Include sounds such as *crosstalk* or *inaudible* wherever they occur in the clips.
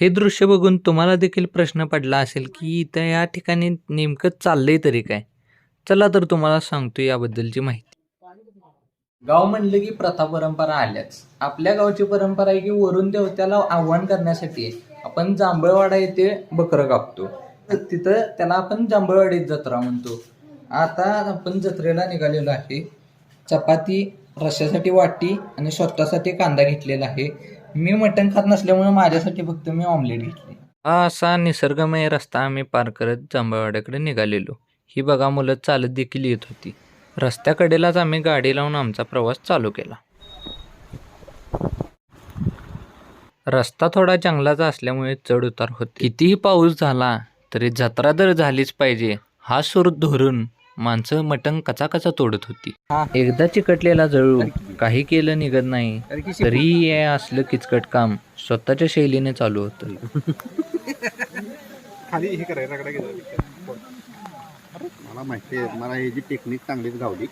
हे दृश्य बघून तुम्हाला देखील प्रश्न पडला असेल की इथं या ठिकाणी नेमकं चाललंय तरी काय? चला तर तुम्हाला सांगतो याबद्दलची माहिती. गाव म्हणलं की प्रथा परंपरा आल्याच. आपल्या गावची परंपरा आहे की वरून देवत्याला आव्हान करण्यासाठी आपण जांभळवाडा येथे बकरं कापतो. तिथं त्याला आपण जांभळवाडीत जत्रा म्हणतो. आता आपण जत्रेला निघालेलो आहे. चपाती रश्यासाठी वाटी आणि स्वतःसाठी कांदा घेतलेला आहे. मी मटण खात नसल्यामुळे माझ्यासाठी फक्त मी ऑमलेट घेतली. हा असा निसर्गमय रस्ता आम्ही पार करत जांभळवाड्याकडे निघालेलो. ही बघा मुलं चालत देखील येत होती. रस्त्याकडेलाच आम्ही गाडी लावून आमचा प्रवास चालू केला. रस्ता थोडा जंगलाचा असल्यामुळे चढ उतार होते. कितीही पाऊस झाला तरी जत्रा तर झालीच पाहिजे. हा सूर धरून माणसं मटण कचा कचा तोडत होती. एकदा चिकटलेला जळू. काही केलं निघत नाही. तरी हे असलं किचकट काम स्वतःच्या शैलीने चालू होतं. *laughs* खाली हे मला माहिती आहे मला ही जी टेक्निक चांगलीच गावली.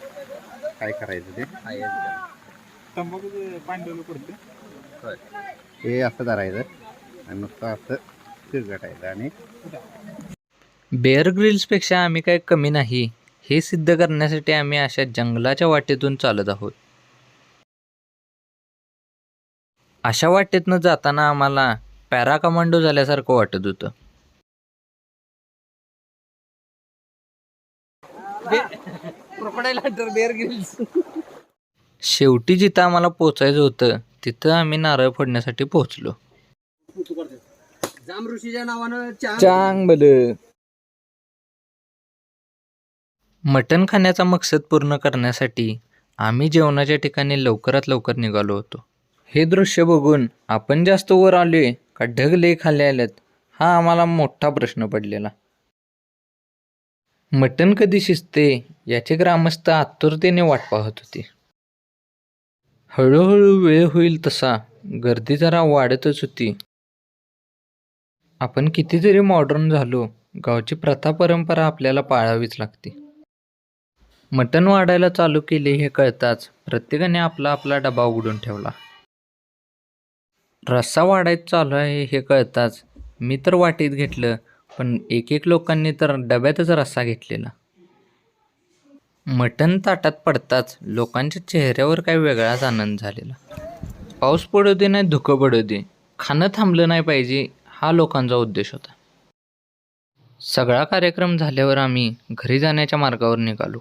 काय करायचं ते? तंबाखू पांडवलं पडते हे असं धरायचं आणि नुसतं असं चिरगटायचं आणि बेअर ग्रिल्सपेक्षा आम्ही काही कमी नाही. हे सिद्ध करण्यासाठी आम्ही अशा जंगलाच्या वाटेतून चालत आहोत. अशा वाटेतनं जाताना आम्हाला पॅरा कमांडो झाल्यासारखं वाटत होतं. शेवटी जिथं आम्हाला पोचायचं होतं तिथं आम्ही नारळ फोडण्यासाठी पोहोचलो. जाम ऋषीच्या नावानं चहा चांग. बल मटण खाण्याचा मकसद पूर्ण करण्यासाठी आम्ही जेवणाच्या ठिकाणी लवकरात लवकर निघालो होतो. हे दृश्य बघून आपण जास्त वर आलोय का ढगले खाली आल्यात? हा आम्हाला मोठा प्रश्न पडलेला. मटण कधी शिजते याचे ग्रामस्थ आतुरतेने वाट पाहत होते. हळूहळू वेळ होईल तसा गर्दी जरा वाढतच होती. आपण कितीतरी मॉडर्न झालो गावची प्रथा परंपरा आपल्याला पाळावीच लागते. मटण वाढायला चालू केले हे कळताच प्रत्येकाने आपला आपला डबा उघडून ठेवला. रस्सा वाढायचं चालू आहे हे कळताच. मी तर वाटीत घेतलं पण एक एक लोकांनी तर डब्यातच रस्सा घेतलेला मटण ताटात पडताच लोकांच्या चेहऱ्यावर काही वेगळाच आनंद झालेला. पाऊस पडू दे नाही धुकं पडू दे खाणं थांबलं नाही पाहिजे हा लोकांचा उद्देश होता. सगळा कार्यक्रम झाल्यावर आम्ही घरी जाण्याच्या मार्गावर निघालो.